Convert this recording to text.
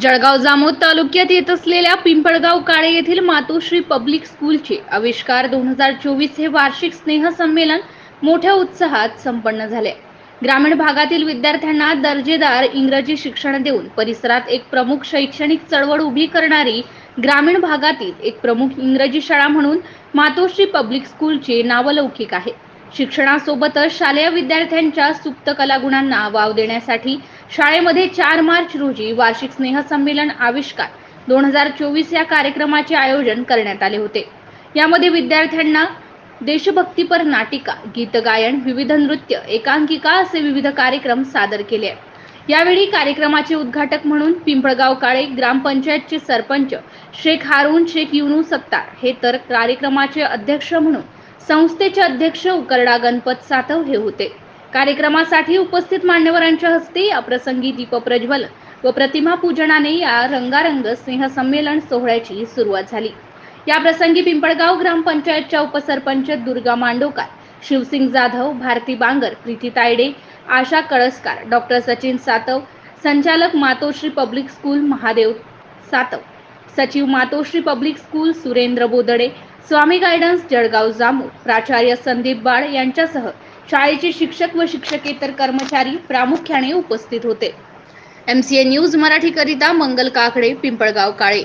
जळगाव जामोद तालुक्यात येत असलेल्या पिंपळगाव काळे येथील मातोश्री पब्लिक स्कूलचे आविष्कार दोन हजार चोवीस हे वार्षिक स्नेहसंमेलन मोठ्या उत्साहात संपन्न झाले. ग्रामीण भागातील विद्यार्थ्यांना दर्जेदार इंग्रजी शिक्षण देऊन परिसरात एक प्रमुख शैक्षणिक चळवळ उभी करणारी ग्रामीण भागातील एक प्रमुख इंग्रजी शाळा म्हणून मातोश्री पब्लिक स्कूलचे नावलौकिक आहे. शिक्षणासोबतच शालेय विद्यार्थ्यांच्या सुप्त कलागुणांना वाव देण्यासाठी शाळेमध्ये चार मार्च रोजी वार्षिक स्नेहसंमेलन आविष्कार दोन हजार चोवीस या कार्यक्रमाचे आयोजन करण्यात आले होते. यामध्ये विद्यार्थ्यांना देशभक्तीपर नाटिका गीतगायन विविध नृत्य एकांकिका असे विविध कार्यक्रम सादर केले. यावेळी कार्यक्रमाचे उद्घाटक म्हणून पिंपळगाव काळे ग्रामपंचायतचे सरपंच शेख हारून शेख युनू सत्तार हे तर कार्यक्रमाचे अध्यक्ष म्हणून संस्थेचे अध्यक्ष उकरडा गणपत सातव हे होते. कार्यक्रमासाठी उपस्थित मान्यवरांच्या हस्ते अप्रसंगी दीप प्रज्वल व प्रतिमा पूजनाने या रंगारंग स्नेहसंमेलन सोहळ्याची सुरुवात झाली. या प्रसंगी पिंपळगाव ग्रामपंचायतच्या उपसरपंच दुर्गा मांडोकार शिवसिंग जाधव भारती बांगर प्रीती तायडे आशा कळसकार डॉक्टर सचिन सातव संचालक मातोश्री पब्लिक स्कूल महादेव सातव सचिव Matoshri public school Surendra Bodade Swami guidance Jalgaon Jamu प्राचार्य संदीप बाळ यांच्यासह शाळेचे शिक्षक व शिक्षकेतर कर्मचारी प्रामुख्याने उपस्थित होते. एम सी ए न्यूज मराठीकरिता मंगल काकडे पिंपळगाव काळे.